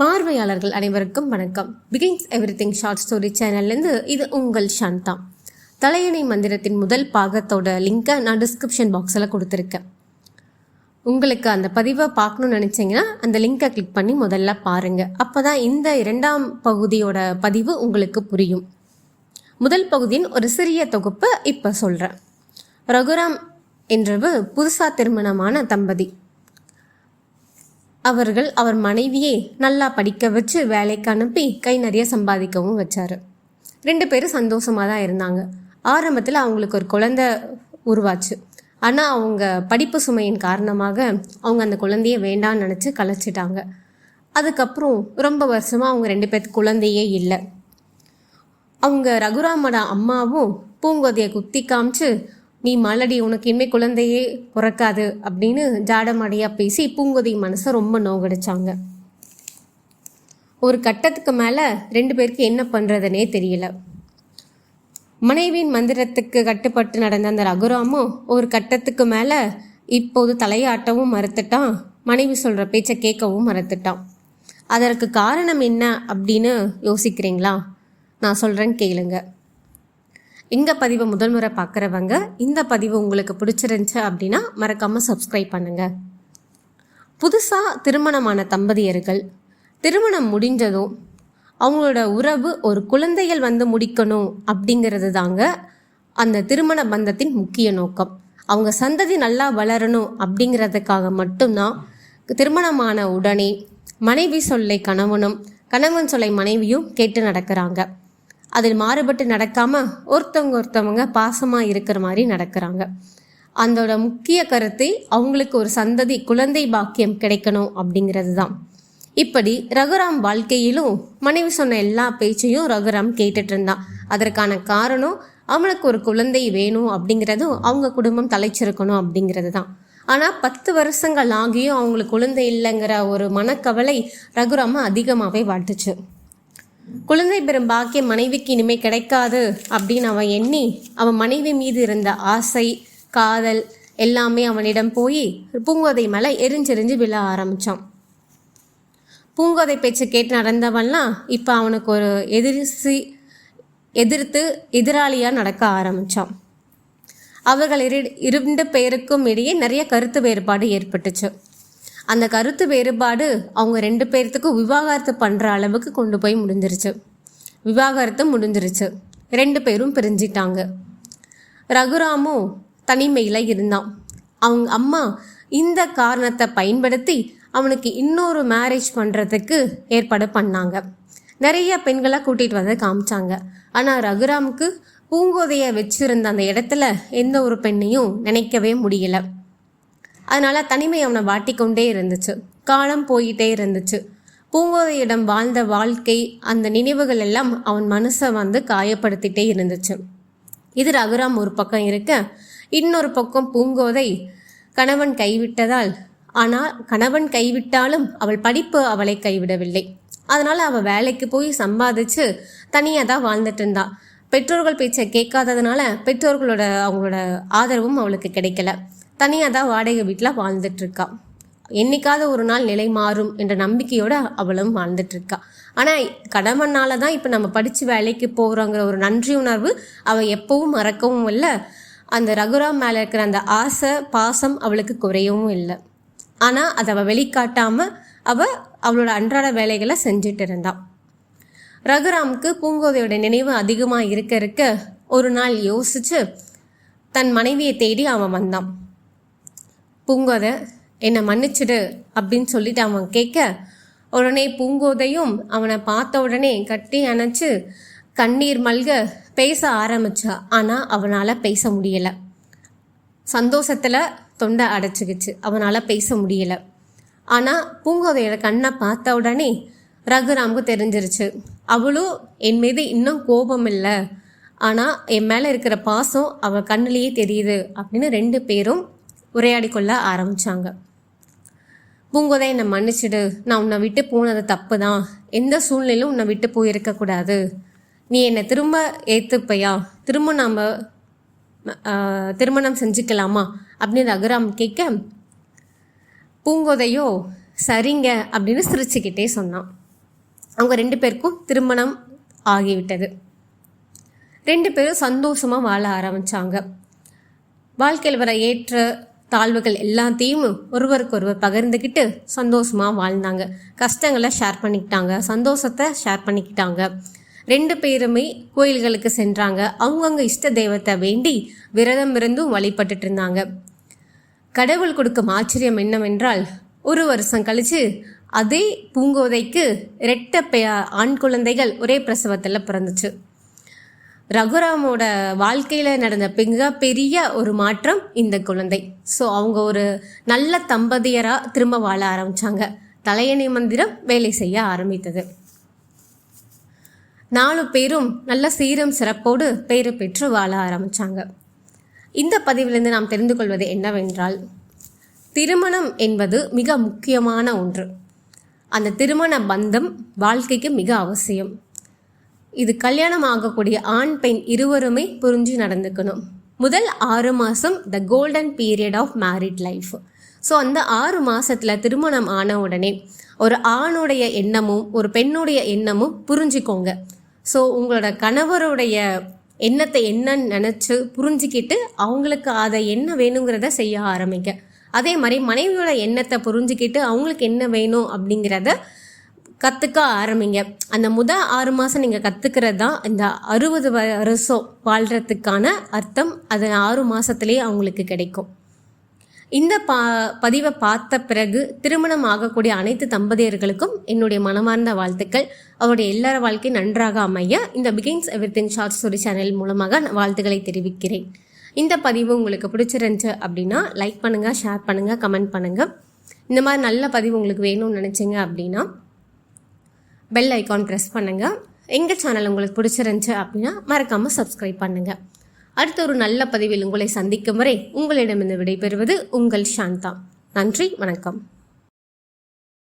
பார்வையாளர்கள் அனைவருக்கும் வணக்கம். Begins every thing short story சேனல்லேருந்து இது உங்கள் சாந்தா தலையணை மந்திரத்தின் முதல் பாகத்தோட லிங்கை நான் டிஸ்கிரிப்ஷன் பாக்ஸில் கொடுத்துருக்கேன். உங்களுக்கு அந்த பதிவை பார்க்கணும்னு நினச்சிங்கன்னா அந்த லிங்கை கிளிக் பண்ணி முதல்ல பாருங்கள் அப்போ தான் இந்த இரண்டாம் பகுதியோட பதிவு உங்களுக்கு புரியும். முதல் பகுதியின் ஒரு சிறிய தொகுப்பு இப்போ சொல்கிறேன் ரகுராம் என்றவு புதுசாக திருமணமான தம்பதி. அவர்கள் அவர் மனைவியை நல்லா படிக்க வச்சு வேலைக்கு அனுப்பி கை நிறைய சம்பாதிக்கவும் வச்சாரு. ரெண்டு பேரும் சந்தோஷமாக தான் இருந்தாங்க. ஆரம்பத்தில் அவங்களுக்கு ஒரு குழந்தை உருவாச்சு. ஆனால் அவங்க படிப்பு சுமையின் காரணமாக அவங்க அந்த குழந்தைய வேண்டாம்னு நினச்சி கலைச்சிட்டாங்க. அதுக்கப்புறம் ரொம்ப வருஷமாக அவங்க ரெண்டு பேர்த்து குழந்தையே இல்லை. அவங்க ரகுராமோட அம்மாவும் பூங்கோதையை குத்தி காமிச்சு நீ மலடி உனக்கு இனிமே குழந்தையே பிறக்காது அப்படின்னு ஜாடமாடியாக பேசி பூங்கொதி மனசை ரொம்ப நோகடிச்சாங்க. ஒரு கட்டத்துக்கு மேலே ரெண்டு பேருக்கு என்ன பண்ணுறதுனே தெரியல. மனைவியின் மந்திரத்துக்கு கட்டுப்பட்டு நடந்த அந்த ரகுராமும் ஒரு கட்டத்துக்கு மேலே இப்போது தலையாட்டவும் மறுத்துட்டான். மனைவி சொல்கிற பேச்சை கேட்கவும் மறுத்துட்டான். அதற்கு காரணம் என்ன அப்படின்னு யோசிக்கிறீங்களா? நான் சொல்கிறேன்னு கேளுங்க. இந்த பதிவை முதல் முறை பார்க்குறவங்க இந்த பதிவு உங்களுக்கு பிடிச்சிருந்துச்சு அப்படின்னா மறக்காமல் சப்ஸ்கிரைப் பண்ணுங்கள் புதுசாக திருமணமான தம்பதியர்கள் திருமணம் முடிஞ்சதும் அவங்களோட உறவு ஒரு குழந்தைகள் வந்து முடிக்கணும் அப்படிங்கிறது தாங்க அந்த திருமண பந்தத்தின் முக்கிய நோக்கம். அவங்க சந்ததி நல்லா வளரணும் அப்படிங்கிறதுக்காக மட்டும்தான் திருமணமான உடனே மனைவி சொல்லை கணவனும் கணவன் சொல்லை மனைவியும் கேட்டு நடக்கிறாங்க. அதில் மாறுபட்டு நடக்காமல் ஒருத்தவங்க ஒருத்தவங்க பாசமாக இருக்கிற மாதிரி நடக்கிறாங்க. அதோட முக்கிய கருத்தை அவங்களுக்கு ஒரு சந்ததி குழந்தை பாக்கியம் கிடைக்கணும் அப்படிங்கிறது தான். இப்படி ரகுராம் வாழ்க்கையிலும் மனைவி சொன்ன எல்லா பேச்சையும் ரகுராம் கேட்டுட்டு இருந்தான். அதற்கான காரணம் அவனுக்கு ஒரு குழந்தை வேணும் அப்படிங்கிறதும் அவங்க குடும்பம் தலைச்சிருக்கணும் அப்படிங்கிறது தான். ஆனால் பத்து வருஷங்கள் ஆகியும் அவங்களுக்கு குழந்தை இல்லைங்கிற ஒரு மனக்கவலை ரகுராம அதிகமாகவே வாட்டுச்சு குழந்தை பெறும் பாக்கியம் மனைவிக்கு இனிமே கிடைக்காது அப்படின்னு அவன் எண்ணி அவன் மனைவி மீது இருந்த ஆசை காதல் எல்லாமே அவனிடம் போய் பூங்கோதை மேலே எரிஞ்செறிஞ்சு விழ ஆரம்பித்தான் பூங்கோதை பேச்சு கேட்டு நடந்தவன்லாம் இப்போ அவனுக்கு ஒரு எதிர்சி எதிர்த்து எதிராளியாக நடக்க ஆரம்பித்தான் அவர்கள் இரு இரண்டு பேருக்கும் இடையே நிறைய கருத்து வேறுபாடு ஏற்பட்டுச்சு. அந்த கருத்து வேறுபாடு அவங்க ரெண்டு பேர்த்துக்கும் விவாகரத்து பண்ணுற அளவுக்கு கொண்டு போய் முடிஞ்சிருச்சு. விவாகரத்து முடிஞ்சிருச்சு. ரெண்டு பேரும் பிரிஞ்சிட்டாங்க. ரகுராமும் தனிமையில் இருந்தான். அவங்க அம்மா இந்த காரணத்தை பயன்படுத்தி அவனுக்கு இன்னொரு மேரேஜ் பண்ணுறதுக்கு ஏற்பாடு பண்ணாங்க. நிறைய பெண்களை கூட்டிகிட்டு வந்து காமிச்சாங்க. ஆனால் ரகுராமுக்கு பூங்கோதையை வச்சுருந்த அந்த இடத்துல எந்த ஒரு பெண்ணையும் நினைக்கவே முடியலை. அதனால் தனிமை அவனை வாட்டிக்கொண்டே இருந்துச்சு. காலம் போயிட்டே இருந்துச்சு. பூங்கோதையிடம் வாழ்ந்த வாழ்க்கை அந்த நினைவுகள் எல்லாம் அவன் மனசை வந்து காயப்படுத்திட்டே இருந்துச்சு. இது ரகுராம் ஒரு பக்கம் இருக்க இன்னொரு பக்கம் பூங்கோதை கணவன் கைவிட்டதால் ஆனால் கணவன் கைவிட்டாலும் அவள் படிப்பு அவளை கைவிடவில்லை. அதனால் அவள் வேலைக்கு போய் சம்பாதிச்சு தனியாக தான் வாழ்ந்துட்டு இருந்தா. பெற்றோர்கள் பேச்சை கேட்காததுனால பெற்றோர்களோட அவங்களோட ஆதரவும் அவளுக்கு கிடைக்கல. தனியாக தான் வாடகை வீட்டில் வாழ்ந்துட்டுருக்கா. என்னைக்காவது ஒரு நாள் நிலை மாறும் என்ற நம்பிக்கையோடு அவளும் வாழ்ந்துட்டுருக்கா. ஆனால் கடமனால தான் இப்போ நம்ம படித்து வேலைக்கு போகிறோங்கிற ஒரு நன்றி உணர்வு அவள் எப்பவும் மறக்கவும் இல்லை. அந்த ரகுராம் மேலே இருக்கிற அந்த ஆசை பாசம் அவளுக்கு குறையவும் இல்லை. ஆனால் அதை அவள் வெளிக்காட்டாமல் அவள் அவளோட அன்றாட வேலைகளை செஞ்சுட்டு இருந்தாள் ரகுராமுக்கு பூங்கோதையோட நினைவு அதிகமாக இருக்க இருக்க ஒரு நாள் யோசிச்சு தன் மனைவியை தேடி அவன் வந்தான். பூங்கோதை என்னை மன்னிச்சிடு அப்படின்னு சொல்லிட்டு அவன் கேட்க உடனே பூங்கோதையும் அவனை பார்த்த உடனே கட்டி அணைச்சு கண்ணீர் மல்க பேச ஆரம்பிச்சா. ஆனால் அவனால் பேச முடியலை. சந்தோஷத்தில் தொண்டை அடைச்சிக்கிச்சு. அவனால் பேச முடியலை. ஆனால் பூங்கோதையோட கண்ணை பார்த்த உடனே ரகுராமுக்கு தெரிஞ்சிருச்சு. அவளும் என் மீது இன்னும் கோபம் இல்லை. ஆனால் என் மேலே இருக்கிற பாசம் அவள் கண்ணிலேயே தெரியுது அப்படின்னு ரெண்டு பேரும் உரையாடி கொள்ள ஆரம்பித்தாங்க பூங்கோதை என்னை மன்னிச்சிடு. நான் உன்னை விட்டு போனது தப்பு தான் எந்த சூழ்நிலையும் உன்னை விட்டு போயிருக்கக்கூடாது. நீ என்னை திரும்ப ஏற்றுப்பையா திரும்ப நாம் திருமணம் செஞ்சுக்கலாமா? அப்படின்னு அகராம் கேட்க பூங்கோதையோ சரிங்க அப்படின்னு சிரிச்சுக்கிட்டே சொன்னான். அவங்க ரெண்டு பேருக்கும் திருமணம் ஆகிவிட்டது. ரெண்டு பேரும் சந்தோஷமாக வாழ ஆரம்பித்தாங்க வாழ்க்கையில் வர ஏற்ற தாழ்வுகள் எல்லாத்தையும் ஒருவருக்கொருவர் பகிர்ந்துக்கிட்டு சந்தோஷமாக வாழ்ந்தாங்க. கஷ்டங்களை ஷேர் பண்ணிக்கிட்டாங்க. சந்தோஷத்தை ஷேர் பண்ணிக்கிட்டாங்க. ரெண்டு பேருமே கோயில்களுக்கு சென்றாங்க. அவங்கவுங்க இஷ்ட தெய்வத்தை வேண்டி விரதம் இருந்தும் வழிபட்டுட்டு இருந்தாங்க. கடவுள் கொடுக்கும் ஆச்சரியம் என்னவென்றால் ஒரு வருஷம் கழிச்சு அதே பூங்கோதைக்கு ரெட்ட ஆண் குழந்தைகள் ஒரே பிரசவத்தில் பிறந்துச்சு. ரகுராமோட வாழ்க்கையில் நடந்த மிகப்பெரிய ஒரு மாற்றம் இந்த குழந்தை. ஸோ அவங்க ஒரு நல்ல தம்பதியராக திரும்ப வாழ ஆரம்பித்தாங்க தலையணை மந்திரம் வேலை செய்ய ஆரம்பித்தது. நாலு பேரும் நல்ல சீரம் சிறப்போடு பெயரை பெற்று வாழ ஆரம்பித்தாங்க இந்த பதிவிலிருந்து நாம் தெரிந்து கொள்வது என்னவென்றால் திருமணம் என்பது மிக முக்கியமான ஒன்று. அந்த திருமண பந்தம் வாழ்க்கைக்கு மிக அவசியம். இது கல்யாணம் ஆகக்கூடிய ஆண் பெண் இருவருமே புரிஞ்சு நடந்துக்கணும். முதல் ஆறு மாதம் the golden period of married life so அந்த ஆறு மாதத்தில் திருமணம் ஆன உடனே ஒரு ஆணுடைய எண்ணமும் ஒரு பெண்ணுடைய எண்ணமும் புரிஞ்சுக்கோங்க. ஸோ உங்களோட கணவருடைய எண்ணத்தை என்னன்னு நினச்சி புரிஞ்சுக்கிட்டு அவங்களுக்கு அதை என்ன வேணுங்கிறத செய்ய ஆரம்பிங்க. அதே மாதிரி மனைவியோட எண்ணத்தை புரிஞ்சுக்கிட்டு அவங்களுக்கு என்ன வேணும் அப்படிங்கிறத கற்றுக்க ஆரம்பிங்க. அந்த முதல் ஆறு மாதம் நீங்கள் கற்றுக்கிறது தான் இந்த அறுபது வருஷம் வாழ்கிறதுக்கான அர்த்தம். அது ஆறு மாதத்துலேயே அவங்களுக்கு கிடைக்கும். இந்த பா பதிவை பார்த்த பிறகு திருமணம் ஆகக்கூடிய அனைத்து தம்பதியர்களுக்கும் என்னுடைய மனமார்ந்த வாழ்த்துக்கள். அவருடைய எல்லார வாழ்க்கை நன்றாக அமைய இந்த begins every short story channel மூலமாக வாழ்த்துக்களை தெரிவிக்கிறேன். இந்த பதிவு உங்களுக்கு பிடிச்சிருந்துச்சு அப்படின்னா லைக் பண்ணுங்கள் ஷேர் பண்ணுங்கள் கமெண்ட் பண்ணுங்கள் இந்த மாதிரி நல்ல பதிவு உங்களுக்கு வேணும்னு நினச்சிங்க அப்படின்னா பெல் ஐக்கான் ப்ரெஸ் பண்ணுங்கள் எங்கள் சேனல் உங்களுக்கு பிடிச்சிருந்துச்சு அப்படின்னா மறக்காமல் சப்ஸ்கிரைப் பண்ணுங்கள் அடுத்த ஒரு நல்ல பதிவில் உங்களை சந்திக்கும் வரை உங்களிடமிருந்து விடைபெறுவது உங்கள் சாந்தா. நன்றி வணக்கம்.